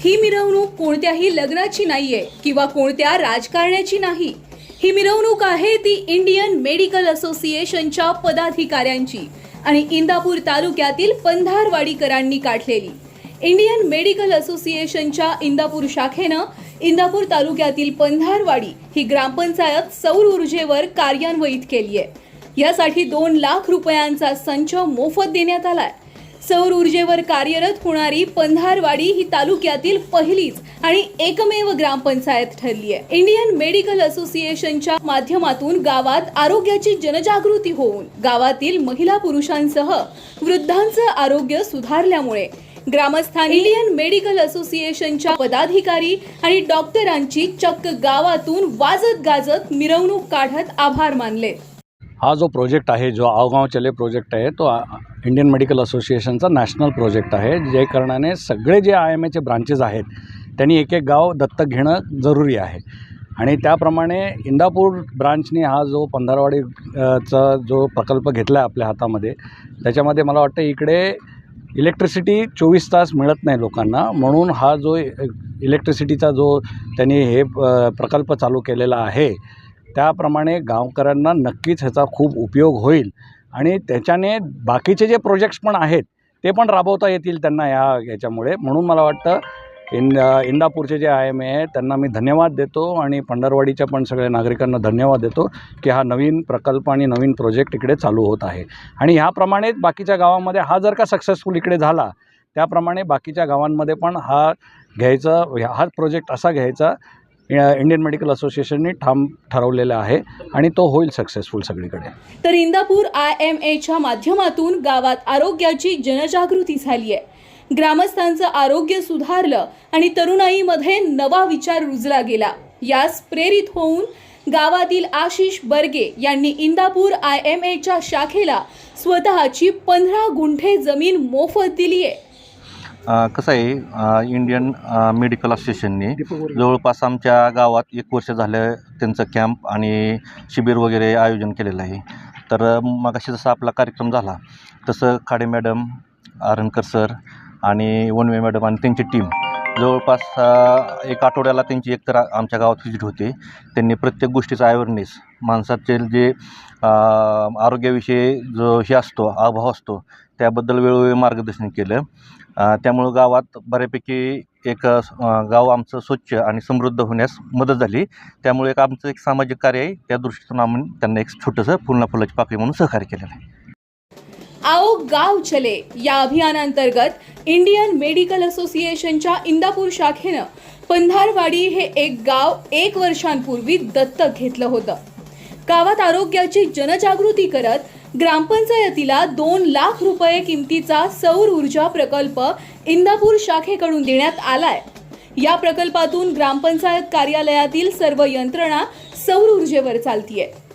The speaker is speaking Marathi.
ही मिरवणूक कोणत्याही लग्नाची नाहीये किंवा कोणत्या राजकारण्याची नाही. ही मिरवणूक आहे ती इंडियन मेडिकल असोसिएशनच्या पदाधिकाऱ्यांची आणि इंदापूर तालुक्यातील पंधारवाडीकरांनी काढलेली. इंडियन मेडिकल असोसिएशनच्या इंदापूर शाखेनं इंदापूर तालुक्यातील पंधारवाडी ही ग्रामपंचायत सौर ऊर्जेवर कार्यान्वित केली आहे. यासाठी दोन लाख रुपयांचा संच मोफत देण्यात आलाय. सौर ऊर्जेवर कार्यरत होणारी पंधारवाडी ही तालुक्यातील पहिलीच आणि एकमेव ग्रामपंचायत ठरली आहे. इंडियन मेडिकल असोसिएशनच्या माध्यमातून गावात आरोग्याची जनजागृती होऊन गावातील महिला पुरुषांसह वृद्धांचं आरोग्य सुधारल्यामुळे ग्रामस्थांनी इंडियन मेडिकल असोसिएशनच्या पदाधिकारी आणि डॉक्टरांची चक्क गावातून वाजत गाजत मिरवणूक काढत आभार मानले. हा जो प्रोजेक्ट आहे जो आवगाव चले प्रोजेक्ट आहे तो इंडियन मेडिकल असोसिएशनचा नॅशनल प्रोजेक्ट आहे जे कारणाने सगळे जे आय एम एचे ब्रांचेस आहेत त्यांनी एक एक गाव दत्तक घेणं जरुरी आहे. आणि त्याप्रमाणे इंदापूर ब्रांचने हा जो पंधरवाडी अ, चा जो प्रकल्प घेतला आहे आपल्या हातामध्ये त्याच्यामध्ये मला वाटतं इकडे इलेक्ट्रिसिटी चोवीस तास मिळत नाही लोकांना. म्हणून हा जो इलेक्ट्रिसिटीचा जो त्यांनी हे प्रकल्प चालू केलेला आहे त्याप्रमाणे गावकऱ्यांना नक्कीच ह्याचा खूप उपयोग होईल. आणि त्याच्याने बाकीचे जे प्रोजेक्ट्स पण आहेत ते पण राबवता येतील त्यांना या याच्यामुळे. म्हणून मला वाटतं इंद इंदापूरचे जे आय एम ए त्यांना मी धन्यवाद देतो आणि पंढरवाडीच्या पण सगळ्या नागरिकांना धन्यवाद देतो की हा नवीन प्रकल्प आणि नवीन प्रोजेक्ट इकडे चालू होत आहे. आणि ह्याप्रमाणेच बाकीच्या गावामध्ये हा जर का सक्सेसफुल इकडे झाला त्याप्रमाणे बाकीच्या गावांमध्ये पण हा घ्यायचा ह्या- हा प्रोजेक्ट असा घ्यायचा इंडियन मेडिकल असोसिएशनने ठाम ठरवलेला आहे आणि तो होईल सक्सेसफुल सगळीकडे. तर इंदापूर आय एम एच्या माध्यमातून गावात आरोग्याची जनजागृती झाली आहे. ग्रामस्थांचं आरोग्य सुधारलं आणि तरुणाईमध्ये नवा विचार रुजला गेला. यास प्रेरित होऊन गावातील आशिष बर्गे यांनी इंदापूर आय एम एच्या शाखेला स्वतःची पंधरा गुंठे जमीन मोफत दिली आहे कसं आहे इंडियन मेडिकल असोसिएशनने जवळपास आमच्या गावात एक वर्ष झालं त्यांचं कॅम्प आणि शिबिर वगैरे आयोजन केलेलं आहे. तर मगाशी जसा आपला कार्यक्रम झाला तसं खाडे मॅडम आरणकर सर आणि वनवे मॅडम आणि त्यांची टीम जवळपास एक आठवड्याला त्यांची एकतर आमच्या गावात व्हिजिट होते. त्यांनी प्रत्येक गोष्टीचा अवेअरनेस माणसाचे जे आरोग्याविषयी जो हे असतो अभाव असतो त्याबद्दल वेळोवेळी मार्गदर्शन केलं. त्यामुळं गावात बऱ्यापैकी एक गाव आमचं स्वच्छ आणि समृद्ध होण्यास मदत झाली. त्यामुळे एक आमचं एक सामाजिक कार्य आहे त्या दृष्टीतून आम्ही त्यांना एक छोटंसं फुलना फुलाची पाकळी म्हणून सहकार्य केलेलं आहे. आओ गाव चले. या अभियानांतर्गत इंडियन मेडिकल असोसिएशनच्या इंदापूर शाखेनं पंधारवाडी हे एक गाव एक वर्षांपूर्वी दत्तक घेतलं होतं. गावात आरोग्याची जनजागृती करत ग्रामपंचायतीला दोन लाख रुपये किमतीचा सौर ऊर्जा प्रकल्प इंदापूर शाखेकडून देण्यात आलाय. या प्रकल्पातून ग्रामपंचायत कार्यालयातील सर्व यंत्रणा सौर ऊर्जेवर चालतीये.